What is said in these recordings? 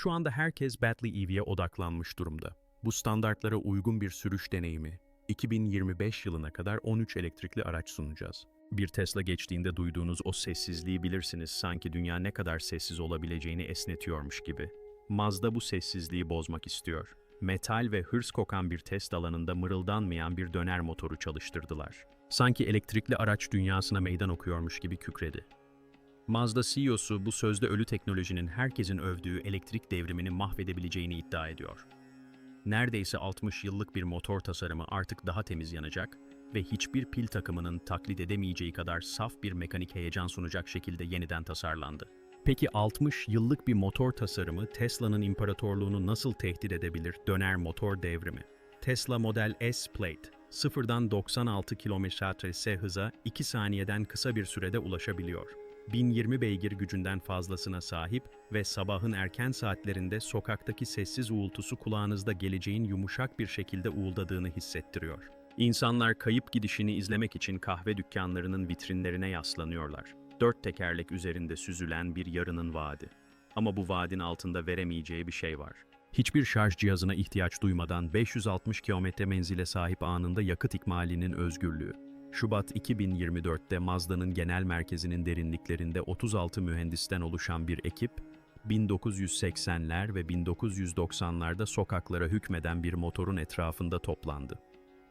Şu anda herkes Bentley EV'ye odaklanmış durumda. Bu standartlara uygun bir sürüş deneyimi, 2025 yılına kadar 13 elektrikli araç sunacağız. Bir Tesla geçtiğinde duyduğunuz o sessizliği bilirsiniz sanki dünya ne kadar sessiz olabileceğini esnetiyormuş gibi. Mazda bu sessizliği bozmak istiyor. Metal ve hırs kokan bir test alanında mırıldanmayan bir döner motoru çalıştırdılar. Sanki elektrikli araç dünyasına meydan okuyormuş gibi kükredi. Mazda CEO'su bu sözde ölü teknolojinin herkesin övdüğü elektrik devrimini mahvedebileceğini iddia ediyor. Neredeyse 60 yıllık bir motor tasarımı artık daha temiz yanacak ve hiçbir pil takımının taklit edemeyeceği kadar saf bir mekanik heyecan sunacak şekilde yeniden tasarlandı. Peki 60 yıllık bir motor tasarımı Tesla'nın imparatorluğunu nasıl tehdit edebilir döner motor devrimi? Tesla Model S Plate, sıfırdan 96 km/s hıza 2 saniyeden kısa bir sürede ulaşabiliyor. 1020 beygir gücünden fazlasına sahip ve sabahın erken saatlerinde sokaktaki sessiz uğultusu kulağınızda geleceğin yumuşak bir şekilde uğuldadığını hissettiriyor. İnsanlar kayıp gidişini izlemek için kahve dükkanlarının vitrinlerine yaslanıyorlar. Dört tekerlek üzerinde süzülen bir yarının vaadi. Ama bu vaadin altında veremeyeceği bir şey var. Hiçbir şarj cihazına ihtiyaç duymadan 560 kilometre menzile sahip anında yakıt ikmalinin özgürlüğü. Şubat 2024'te Mazda'nın genel merkezinin derinliklerinde 36 mühendisten oluşan bir ekip, 1980'ler ve 1990'larda sokaklara hükmeden bir motorun etrafında toplandı.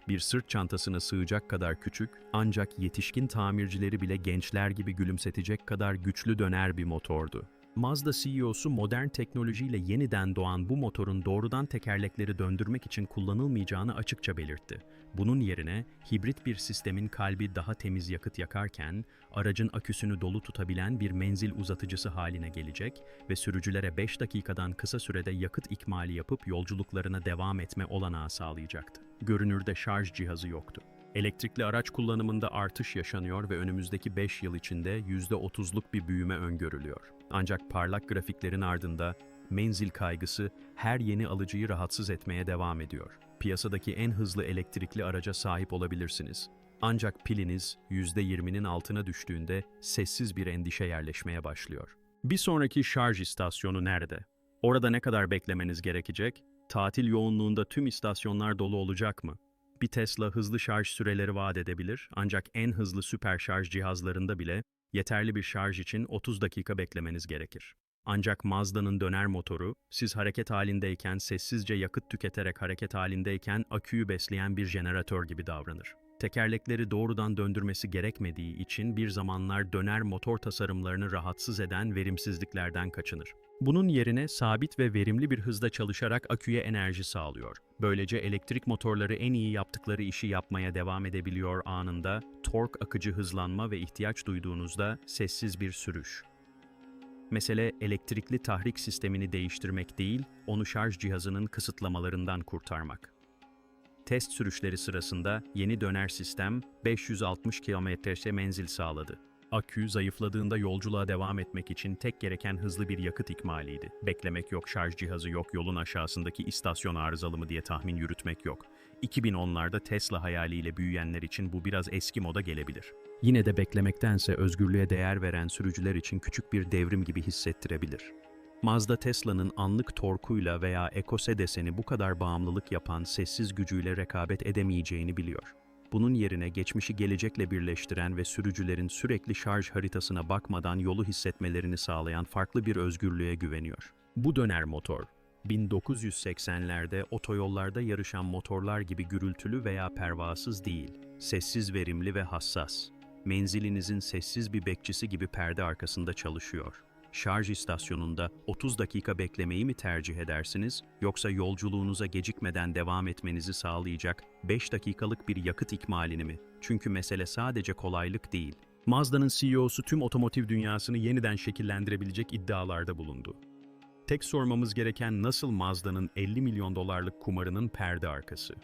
Bir sırt çantasına sığacak kadar küçük, ancak yetişkin tamircileri bile gençler gibi gülümsetecek kadar güçlü döner bir motordu. Mazda CEO'su modern teknolojiyle yeniden doğan bu motorun doğrudan tekerlekleri döndürmek için kullanılmayacağını açıkça belirtti. Bunun yerine hibrit bir sistemin kalbi daha temiz yakıt yakarken aracın aküsünü dolu tutabilen bir menzil uzatıcısı haline gelecek ve sürücülere 5 dakikadan kısa sürede yakıt ikmali yapıp yolculuklarına devam etme olanağı sağlayacaktı. Görünürde şarj cihazı yoktu. Elektrikli araç kullanımında artış yaşanıyor ve önümüzdeki 5 yıl içinde %30'luk bir büyüme öngörülüyor. Ancak parlak grafiklerin ardında menzil kaygısı her yeni alıcıyı rahatsız etmeye devam ediyor. Piyasadaki en hızlı elektrikli araca sahip olabilirsiniz. Ancak piliniz %20'nin altına düştüğünde sessiz bir endişe yerleşmeye başlıyor. Bir sonraki şarj istasyonu nerede? Orada ne kadar beklemeniz gerekecek? Tatil yoğunluğunda tüm istasyonlar dolu olacak mı? Bir Tesla hızlı şarj süreleri vaat edebilir ancak en hızlı süper şarj cihazlarında bile yeterli bir şarj için 30 dakika beklemeniz gerekir. Ancak Mazda'nın döner motoru, siz hareket halindeyken sessizce yakıt tüketerek hareket halindeyken aküyü besleyen bir jeneratör gibi davranır. Tekerlekleri doğrudan döndürmesi gerekmediği için bir zamanlar döner motor tasarımlarını rahatsız eden verimsizliklerden kaçınır. Bunun yerine sabit ve verimli bir hızda çalışarak aküye enerji sağlıyor. Böylece elektrik motorları en iyi yaptıkları işi yapmaya devam edebiliyor anında, tork akıcı hızlanma ve ihtiyaç duyduğunuzda sessiz bir sürüş. Mesele elektrikli tahrik sistemini değiştirmek değil, onu şarj cihazının kısıtlamalarından kurtarmak. Test sürüşleri sırasında yeni döner sistem 560 km menzil sağladı. Akü zayıfladığında yolculuğa devam etmek için tek gereken hızlı bir yakıt ikmaliydi. Beklemek yok, şarj cihazı yok, yolun aşağısındaki istasyon arızalı mı diye tahmin yürütmek yok. 2010'larda Tesla hayaliyle büyüyenler için bu biraz eski moda gelebilir. Yine de beklemektense özgürlüğe değer veren sürücüler için küçük bir devrim gibi hissettirebilir. Mazda Tesla'nın anlık torkuyla veya ekose deseni bu kadar bağımlılık yapan sessiz gücüyle rekabet edemeyeceğini biliyor. Bunun yerine geçmişi gelecekle birleştiren ve sürücülerin sürekli şarj haritasına bakmadan yolu hissetmelerini sağlayan farklı bir özgürlüğe güveniyor. Bu döner motor, 1980'lerde otoyollarda yarışan motorlar gibi gürültülü veya pervasız değil, sessiz verimli ve hassas. Menzilinizin sessiz bir bekçisi gibi perde arkasında çalışıyor. Şarj istasyonunda 30 dakika beklemeyi mi tercih edersiniz yoksa yolculuğunuza gecikmeden devam etmenizi sağlayacak 5 dakikalık bir yakıt ikmalini mi? Çünkü mesele sadece kolaylık değil. Mazda'nın CEO'su tüm otomotiv dünyasını yeniden şekillendirebilecek iddialarda bulundu. Tek sormamız gereken nasıl Mazda'nın 50 milyon dolarlık kumarının perde arkası?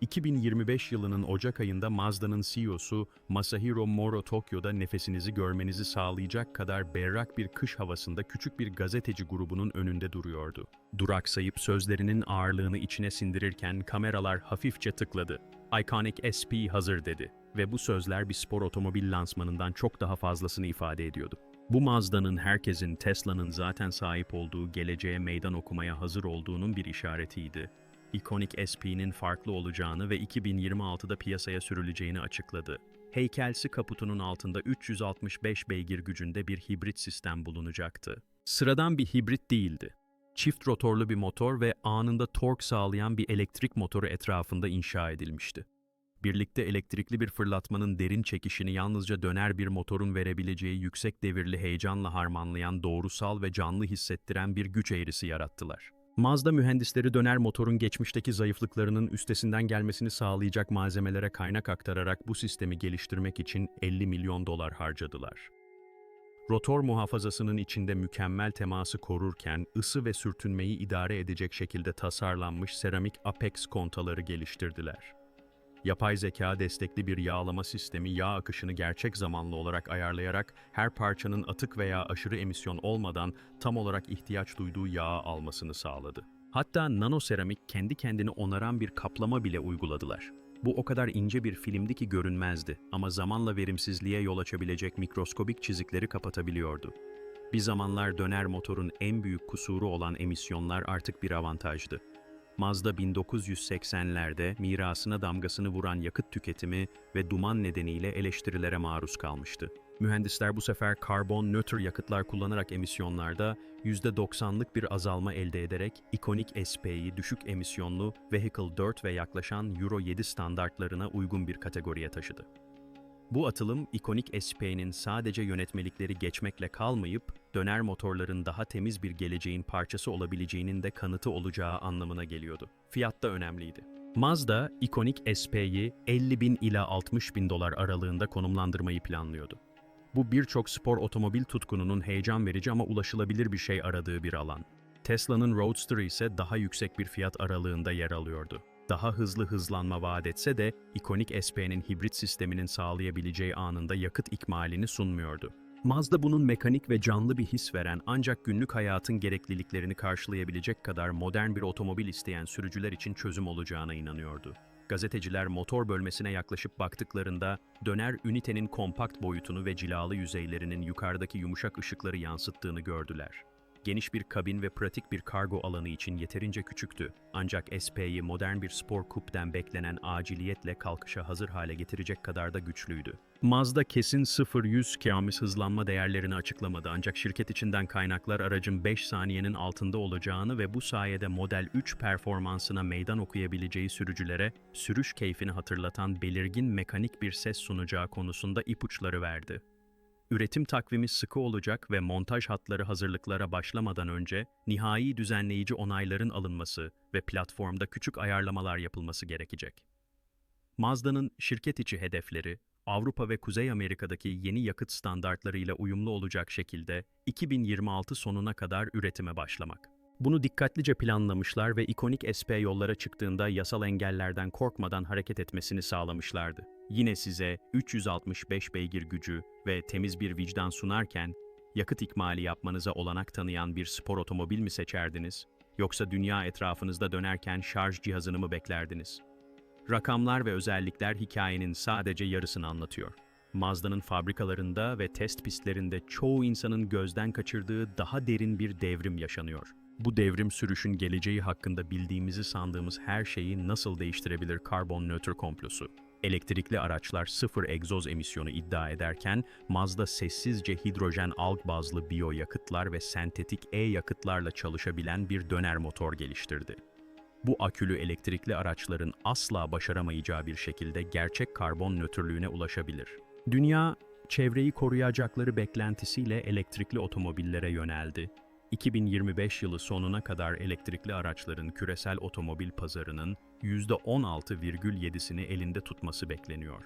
2025 yılının Ocak ayında Mazda'nın CEO'su Masahiro Moro Tokyo'da nefesinizi görmenizi sağlayacak kadar berrak bir kış havasında küçük bir gazeteci grubunun önünde duruyordu. Duraksayıp sözlerinin ağırlığını içine sindirirken kameralar hafifçe tıkladı. Iconic SP hazır dedi ve bu sözler bir spor otomobil lansmanından çok daha fazlasını ifade ediyordu. Bu Mazda'nın herkesin Tesla'nın zaten sahip olduğu geleceğe meydan okumaya hazır olduğunun bir işaretiydi. Ikonik SP'nin farklı olacağını ve 2026'da piyasaya sürüleceğini açıkladı. Heykelsi kaputunun altında 365 beygir gücünde bir hibrit sistem bulunacaktı. Sıradan bir hibrit değildi. Çift rotorlu bir motor ve anında tork sağlayan bir elektrik motoru etrafında inşa edilmişti. Birlikte elektrikli bir fırlatmanın derin çekişini yalnızca döner bir motorun verebileceği yüksek devirli heyecanla harmanlayan doğrusal ve canlı hissettiren bir güç eğrisi yarattılar. Mazda mühendisleri döner motorun geçmişteki zayıflıklarının üstesinden gelmesini sağlayacak malzemelere kaynak aktararak bu sistemi geliştirmek için 50 milyon dolar harcadılar. Rotor muhafazasının içinde mükemmel teması korurken ısı ve sürtünmeyi idare edecek şekilde tasarlanmış seramik Apex kontaları geliştirdiler. Yapay zeka destekli bir yağlama sistemi yağ akışını gerçek zamanlı olarak ayarlayarak her parçanın atık veya aşırı emisyon olmadan tam olarak ihtiyaç duyduğu yağı almasını sağladı. Hatta nanoseramik kendi kendini onaran bir kaplama bile uyguladılar. Bu o kadar ince bir filmdi ki görünmezdi ama zamanla verimsizliğe yol açabilecek mikroskobik çizikleri kapatabiliyordu. Bir zamanlar döner motorun en büyük kusuru olan emisyonlar artık bir avantajdı. Mazda 1980'lerde mirasına damgasını vuran yakıt tüketimi ve duman nedeniyle eleştirilere maruz kalmıştı. Mühendisler bu sefer karbon nötr yakıtlar kullanarak emisyonlarda %90'lık bir azalma elde ederek ikonik SP'yi düşük emisyonlu Vehicle 4 ve yaklaşan Euro 7 standartlarına uygun bir kategoriye taşıdı. Bu atılım ikonik SP'nin sadece yönetmelikleri geçmekle kalmayıp döner motorların daha temiz bir geleceğin parçası olabileceğinin de kanıtı olacağı anlamına geliyordu. Fiyat da önemliydi. Mazda, ikonik SP'yi 50 bin ila 60 bin dolar aralığında konumlandırmayı planlıyordu. Bu birçok spor otomobil tutkununun heyecan verici ama ulaşılabilir bir şey aradığı bir alan. Tesla'nın Roadster ise daha yüksek bir fiyat aralığında yer alıyordu. Daha hızlı hızlanma vaat etse de ikonik SP'nin hibrit sisteminin sağlayabileceği anında yakıt ikmalini sunmuyordu. Mazda bunun mekanik ve canlı bir his veren ancak günlük hayatın gerekliliklerini karşılayabilecek kadar modern bir otomobil isteyen sürücüler için çözüm olacağına inanıyordu. Gazeteciler motor bölmesine yaklaşıp baktıklarında döner ünitenin kompakt boyutunu ve cilalı yüzeylerinin yukarıdaki yumuşak ışıkları yansıttığını gördüler. Geniş bir kabin ve pratik bir kargo alanı için yeterince küçüktü. Ancak SP'yi modern bir spor kupten beklenen aciliyetle kalkışa hazır hale getirecek kadar da güçlüydü. Mazda kesin 0-100 km hızlanma değerlerini açıklamadı ancak şirket içinden kaynaklar aracın 5 saniyenin altında olacağını ve bu sayede Model 3 performansına meydan okuyabileceği sürücülere sürüş keyfini hatırlatan belirgin mekanik bir ses sunacağı konusunda ipuçları verdi. Üretim takvimi sıkı olacak ve montaj hatları hazırlıklara başlamadan önce nihai düzenleyici onayların alınması ve platformda küçük ayarlamalar yapılması gerekecek. Mazda'nın şirket içi hedefleri, Avrupa ve Kuzey Amerika'daki yeni yakıt standartlarıyla uyumlu olacak şekilde 2026 sonuna kadar üretime başlamak. Bunu dikkatlice planlamışlar ve ikonik SP yollara çıktığında yasal engellerden korkmadan hareket etmesini sağlamışlardı. Yine size 365 beygir gücü ve temiz bir vicdan sunarken yakıt ikmali yapmanıza olanak tanıyan bir spor otomobil mi seçerdiniz? Yoksa dünya etrafınızda dönerken şarj cihazını mı beklerdiniz? Rakamlar ve özellikler hikayenin sadece yarısını anlatıyor. Mazda'nın fabrikalarında ve test pistlerinde çoğu insanın gözden kaçırdığı daha derin bir devrim yaşanıyor. Bu devrim sürüşün geleceği hakkında bildiğimizi sandığımız her şeyi nasıl değiştirebilir karbon nötr komplosu. Elektrikli araçlar sıfır egzoz emisyonu iddia ederken Mazda sessizce hidrojen alg bazlı biyoyakıtlar ve sentetik e-yakıtlarla çalışabilen bir döner motor geliştirdi. Bu akülü elektrikli araçların asla başaramayacağı bir şekilde gerçek karbon nötrlüğüne ulaşabilir. Dünya, çevreyi koruyacakları beklentisiyle elektrikli otomobillere yöneldi 2025 yılı sonuna kadar elektrikli araçların küresel otomobil pazarının %16,7'sini elinde tutması bekleniyor.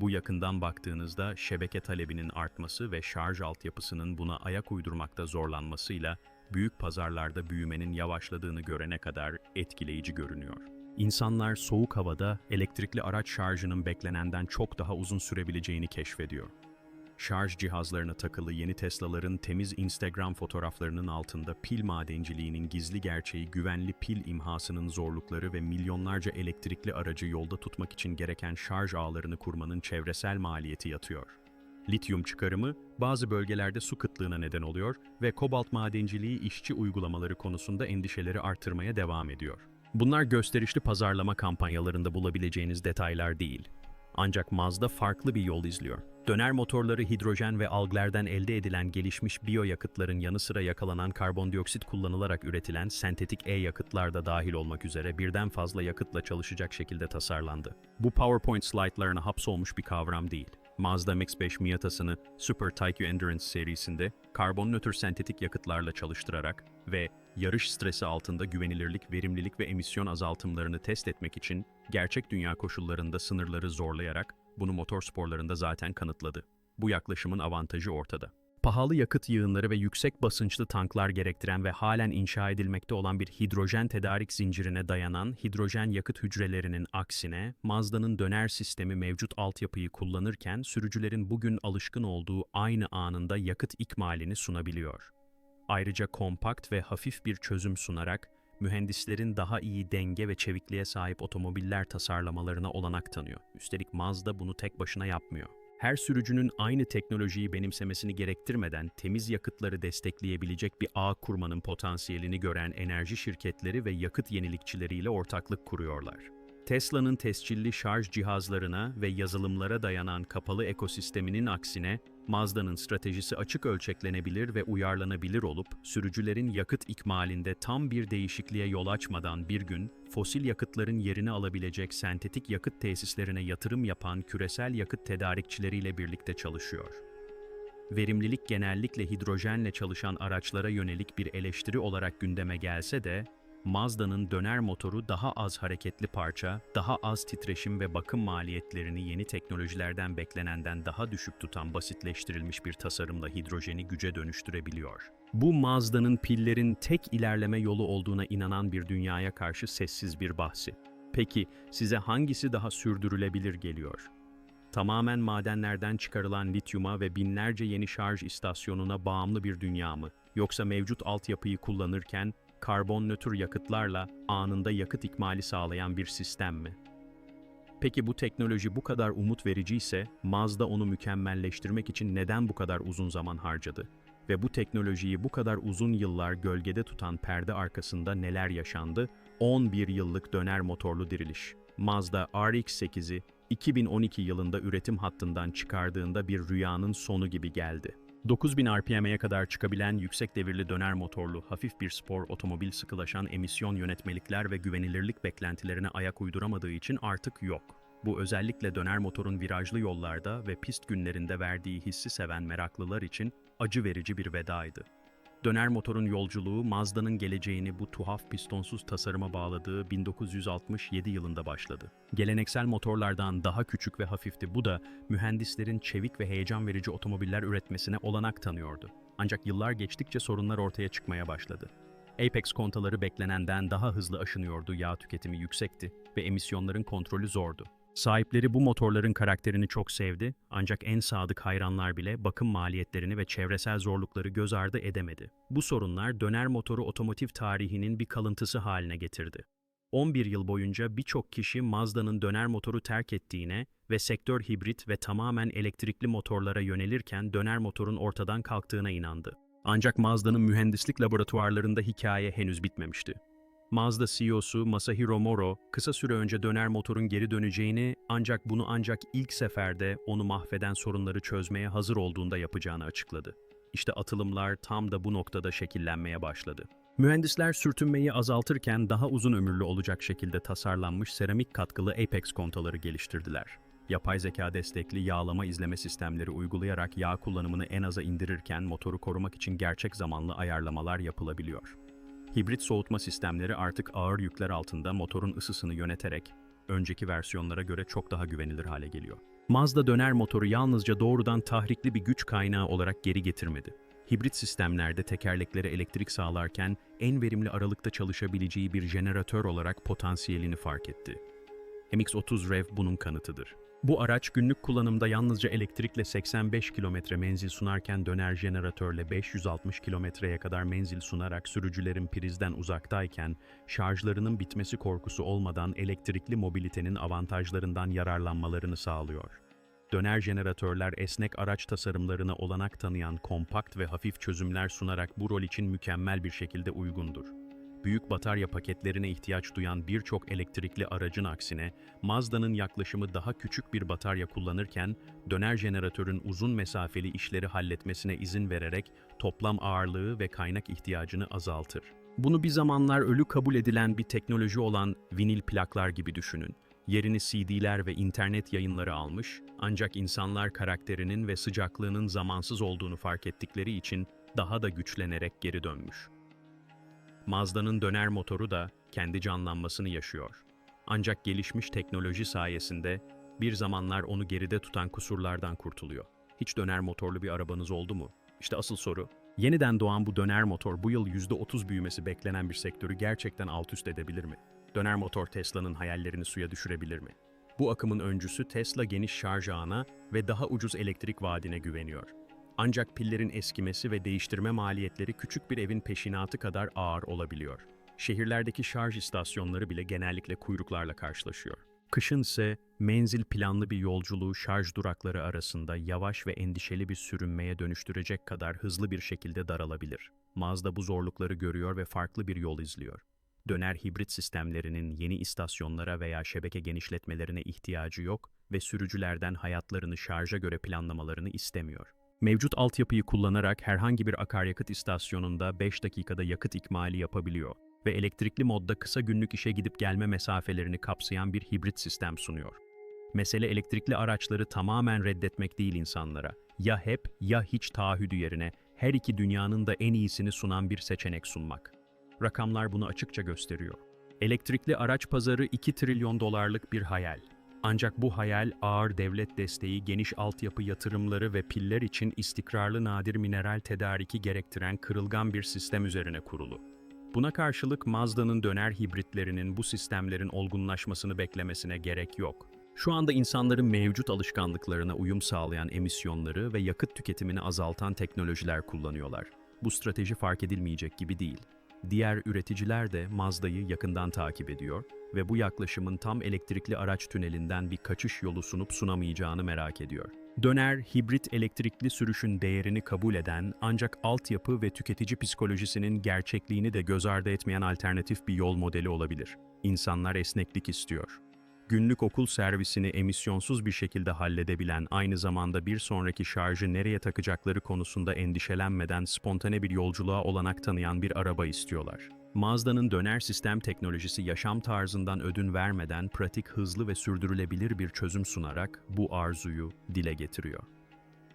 Bu yakından baktığınızda şebeke talebinin artması ve şarj altyapısının buna ayak uydurmakta zorlanmasıyla büyük pazarlarda büyümenin yavaşladığını görene kadar etkileyici görünüyor. İnsanlar soğuk havada elektrikli araç şarjının beklenenden çok daha uzun sürebileceğini keşfediyor şarj cihazlarına takılı yeni Tesla'ların temiz Instagram fotoğraflarının altında pil madenciliğinin gizli gerçeği, güvenli pil imhasının zorlukları ve milyonlarca elektrikli aracı yolda tutmak için gereken şarj ağlarını kurmanın çevresel maliyeti yatıyor. Lityum çıkarımı bazı bölgelerde su kıtlığına neden oluyor ve kobalt madenciliği işçi uygulamaları konusunda endişeleri artırmaya devam ediyor. Bunlar gösterişli pazarlama kampanyalarında bulabileceğiniz detaylar değil. Ancak Mazda farklı bir yol izliyor. Döner motorları hidrojen ve alglerden elde edilen gelişmiş biyoyakıtların yanı sıra yakalanan karbondioksit kullanılarak üretilen sentetik e-yakıtlar da dahil olmak üzere birden fazla yakıtla çalışacak şekilde tasarlandı. Bu PowerPoint slaytlarına hapsolmuş bir kavram değil. Mazda MX-5 Miatas'ını Super Taikyu Endurance serisinde karbon nötr sentetik yakıtlarla çalıştırarak ve yarış stresi altında güvenilirlik, verimlilik ve emisyon azaltımlarını test etmek için gerçek dünya koşullarında sınırları zorlayarak bunu motor sporlarında zaten kanıtladı. Bu yaklaşımın avantajı ortada. Pahalı yakıt yığınları ve yüksek basınçlı tanklar gerektiren ve halen inşa edilmekte olan bir hidrojen tedarik zincirine dayanan hidrojen yakıt hücrelerinin aksine Mazda'nın döner sistemi mevcut altyapıyı kullanırken sürücülerin bugün alışkın olduğu aynı anında yakıt ikmalini sunabiliyor. Ayrıca kompakt ve hafif bir çözüm sunarak mühendislerin daha iyi denge ve çevikliğe sahip otomobiller tasarlamalarına olanak tanıyor. Üstelik Mazda bunu tek başına yapmıyor. Her sürücünün aynı teknolojiyi benimsemesini gerektirmeden temiz yakıtları destekleyebilecek bir ağ kurmanın potansiyelini gören enerji şirketleri ve yakıt yenilikçileriyle ortaklık kuruyorlar. Tesla'nın tescilli şarj cihazlarına ve yazılımlara dayanan kapalı ekosisteminin aksine Mazda'nın stratejisi açık ölçeklenebilir ve uyarlanabilir olup, sürücülerin yakıt ikmalinde tam bir değişikliğe yol açmadan bir gün, fosil yakıtların yerini alabilecek sentetik yakıt tesislerine yatırım yapan küresel yakıt tedarikçileriyle birlikte çalışıyor. Verimlilik genellikle hidrojenle çalışan araçlara yönelik bir eleştiri olarak gündeme gelse de, Mazda'nın döner motoru daha az hareketli parça, daha az titreşim ve bakım maliyetlerini yeni teknolojilerden beklenenden daha düşük tutan basitleştirilmiş bir tasarımla hidrojeni güce dönüştürebiliyor. Bu Mazda'nın pillerin tek ilerleme yolu olduğuna inanan bir dünyaya karşı sessiz bir bahsi. Peki size hangisi daha sürdürülebilir geliyor? Tamamen madenlerden çıkarılan lityuma ve binlerce yeni şarj istasyonuna bağımlı bir dünya mı? Yoksa mevcut altyapıyı kullanırken karbon nötr yakıtlarla anında yakıt ikmali sağlayan bir sistem mi? Peki bu teknoloji bu kadar umut vericiyse Mazda onu mükemmelleştirmek için neden bu kadar uzun zaman harcadı? Ve bu teknolojiyi bu kadar uzun yıllar gölgede tutan perde arkasında neler yaşandı? 11 yıllık döner motorlu diriliş. Mazda RX-8'i 2012 yılında üretim hattından çıkardığında bir rüyanın sonu gibi geldi. 9000 RPM'ye kadar çıkabilen yüksek devirli döner motorlu, hafif bir spor otomobil sıkılaşan emisyon yönetmelikler ve güvenilirlik beklentilerine ayak uyduramadığı için artık yok. Bu özellikle döner motorun virajlı yollarda ve pist günlerinde verdiği hissi seven meraklılar için acı verici bir vedaydı. Döner motorun yolculuğu Mazda'nın geleceğini bu tuhaf pistonsuz tasarıma bağladığı 1967 yılında başladı. Geleneksel motorlardan daha küçük ve hafifti. Bu da mühendislerin çevik ve heyecan verici otomobiller üretmesine olanak tanıyordu. Ancak yıllar geçtikçe sorunlar ortaya çıkmaya başladı. Apex kontaları beklenenden daha hızlı aşınıyordu, yağ tüketimi yüksekti ve emisyonların kontrolü zordu. Sahipleri bu motorların karakterini çok sevdi ancak en sadık hayranlar bile bakım maliyetlerini ve çevresel zorlukları göz ardı edemedi. Bu sorunlar döner motoru otomotiv tarihinin bir kalıntısı haline getirdi. 11 yıl boyunca birçok kişi Mazda'nın döner motoru terk ettiğine ve sektör hibrit ve tamamen elektrikli motorlara yönelirken döner motorun ortadan kalktığına inandı. Ancak Mazda'nın mühendislik laboratuvarlarında hikaye henüz bitmemişti. Mazda CEO'su Masahiro Moro kısa süre önce döner motorun geri döneceğini ancak bunu ancak ilk seferde onu mahveden sorunları çözmeye hazır olduğunda yapacağını açıkladı. İşte atılımlar tam da bu noktada şekillenmeye başladı. Mühendisler sürtünmeyi azaltırken daha uzun ömürlü olacak şekilde tasarlanmış seramik katkılı Apex kontaları geliştirdiler. Yapay zeka destekli yağlama izleme sistemleri uygulayarak yağ kullanımını en aza indirirken motoru korumak için gerçek zamanlı ayarlamalar yapılabiliyor. Hibrit soğutma sistemleri artık ağır yükler altında motorun ısısını yöneterek önceki versiyonlara göre çok daha güvenilir hale geliyor. Mazda döner motoru yalnızca doğrudan tahrikli bir güç kaynağı olarak geri getirmedi. Hibrit sistemlerde tekerleklere elektrik sağlarken en verimli aralıkta çalışabileceği bir jeneratör olarak potansiyelini fark etti. MX-30 REV bunun kanıtıdır. Bu araç günlük kullanımda yalnızca elektrikle 85 kilometre menzil sunarken döner jeneratörle 560 kilometreye kadar menzil sunarak sürücülerin prizden uzaktayken şarjlarının bitmesi korkusu olmadan elektrikli mobilitenin avantajlarından yararlanmalarını sağlıyor. Döner jeneratörler esnek araç tasarımlarına olanak tanıyan kompakt ve hafif çözümler sunarak bu rol için mükemmel bir şekilde uygundur. Büyük batarya paketlerine ihtiyaç duyan birçok elektrikli aracın aksine Mazda'nın yaklaşımı daha küçük bir batarya kullanırken döner jeneratörün uzun mesafeli işleri halletmesine izin vererek toplam ağırlığı ve kaynak ihtiyacını azaltır. Bunu bir zamanlar ölü kabul edilen bir teknoloji olan vinil plaklar gibi düşünün. Yerini CD'ler ve internet yayınları almış, ancak insanlar karakterinin ve sıcaklığının zamansız olduğunu fark ettikleri için daha da güçlenerek geri dönmüş. Mazda'nın döner motoru da kendi canlanmasını yaşıyor. Ancak gelişmiş teknoloji sayesinde bir zamanlar onu geride tutan kusurlardan kurtuluyor. Hiç döner motorlu bir arabanız oldu mu? İşte asıl soru. Yeniden doğan bu döner motor bu yıl %30 büyümesi beklenen bir sektörü gerçekten alt üst edebilir mi? Döner motor Tesla'nın hayallerini suya düşürebilir mi? Bu akımın öncüsü Tesla geniş şarj ağına ve daha ucuz elektrik vaadine güveniyor. Ancak pillerin eskimesi ve değiştirme maliyetleri küçük bir evin peşinatı kadar ağır olabiliyor. Şehirlerdeki şarj istasyonları bile genellikle kuyruklarla karşılaşıyor. Kışın ise menzil planlı bir yolculuğu şarj durakları arasında yavaş ve endişeli bir sürünmeye dönüştürecek kadar hızlı bir şekilde daralabilir. Mazda bu zorlukları görüyor ve farklı bir yol izliyor. Döner hibrit sistemlerinin yeni istasyonlara veya şebeke genişletmelerine ihtiyacı yok ve sürücülerden hayatlarını şarja göre planlamalarını istemiyor. Mevcut altyapıyı kullanarak herhangi bir akaryakıt istasyonunda 5 dakikada yakıt ikmali yapabiliyor ve elektrikli modda kısa günlük işe gidip gelme mesafelerini kapsayan bir hibrit sistem sunuyor. Mesele elektrikli araçları tamamen reddetmek değil insanlara. Ya hep ya hiç taahhüdü yerine her iki dünyanın da en iyisini sunan bir seçenek sunmak. Rakamlar bunu açıkça gösteriyor. Elektrikli araç pazarı 2 trilyon dolarlık bir hayal. Ancak bu hayal ağır devlet desteği, geniş altyapı yatırımları ve piller için istikrarlı nadir mineral tedariki gerektiren kırılgan bir sistem üzerine kurulu. Buna karşılık Mazda'nın döner hibritlerinin bu sistemlerin olgunlaşmasını beklemesine gerek yok. Şu anda insanların mevcut alışkanlıklarına uyum sağlayan emisyonları ve yakıt tüketimini azaltan teknolojiler kullanıyorlar. Bu strateji fark edilmeyecek gibi değil. Diğer üreticiler de Mazda'yı yakından takip ediyor ve bu yaklaşımın tam elektrikli araç tünelinden bir kaçış yolu sunup sunamayacağını merak ediyor. Döner, hibrit elektrikli sürüşün değerini kabul eden ancak altyapı ve tüketici psikolojisinin gerçekliğini de göz ardı etmeyen alternatif bir yol modeli olabilir. İnsanlar esneklik istiyor. Günlük okul servisini emisyonsuz bir şekilde halledebilen, aynı zamanda bir sonraki şarjı nereye takacakları konusunda endişelenmeden spontane bir yolculuğa olanak tanıyan bir araba istiyorlar. Mazda'nın döner sistem teknolojisi yaşam tarzından ödün vermeden pratik, hızlı ve sürdürülebilir bir çözüm sunarak bu arzuyu dile getiriyor.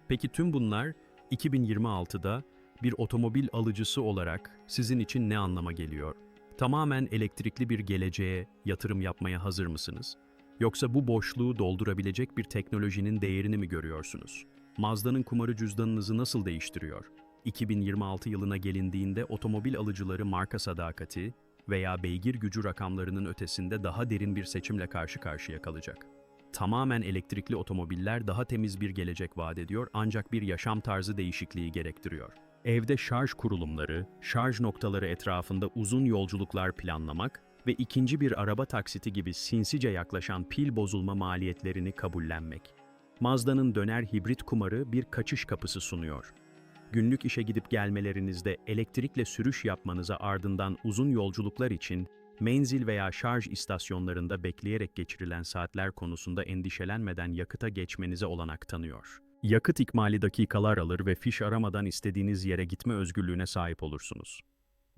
Peki tüm bunlar 2026'da bir otomobil alıcısı olarak sizin için ne anlama geliyor? Tamamen elektrikli bir geleceğe yatırım yapmaya hazır mısınız? Yoksa bu boşluğu doldurabilecek bir teknolojinin değerini mi görüyorsunuz? Mazda'nın kumarı cüzdanınızı nasıl değiştiriyor? 2026 yılına gelindiğinde otomobil alıcıları marka sadakati veya beygir gücü rakamlarının ötesinde daha derin bir seçimle karşı karşıya kalacak. Tamamen elektrikli otomobiller daha temiz bir gelecek vaat ediyor ancak bir yaşam tarzı değişikliği gerektiriyor. Evde şarj kurulumları, şarj noktaları etrafında uzun yolculuklar planlamak ve ikinci bir araba taksiti gibi sinsice yaklaşan pil bozulma maliyetlerini kabullenmek. Mazda'nın döner hibrit kumarı bir kaçış kapısı sunuyor. Günlük işe gidip gelmelerinizde elektrikle sürüş yapmanıza ardından uzun yolculuklar için menzil veya şarj istasyonlarında bekleyerek geçirilen saatler konusunda endişelenmeden yakıta geçmenize olanak tanıyor. Yakıt ikmali dakikalar alır ve fiş aramadan istediğiniz yere gitme özgürlüğüne sahip olursunuz.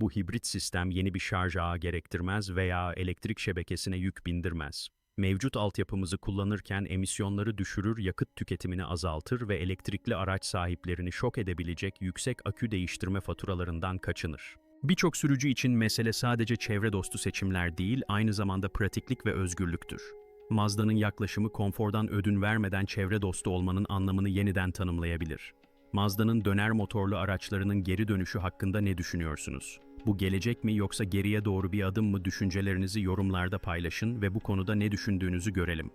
Bu hibrit sistem yeni bir şarj ağı gerektirmez veya elektrik şebekesine yük bindirmez. Mevcut altyapımızı kullanırken emisyonları düşürür, yakıt tüketimini azaltır ve elektrikli araç sahiplerini şok edebilecek yüksek akü değiştirme faturalarından kaçınır. Birçok sürücü için mesele sadece çevre dostu seçimler değil, aynı zamanda pratiklik ve özgürlüktür. Mazda'nın yaklaşımı konfordan ödün vermeden çevre dostu olmanın anlamını yeniden tanımlayabilir. Mazda'nın döner motorlu araçlarının geri dönüşü hakkında ne düşünüyorsunuz? Bu gelecek mi yoksa geriye doğru bir adım mı düşüncelerinizi yorumlarda paylaşın ve bu konuda ne düşündüğünüzü görelim.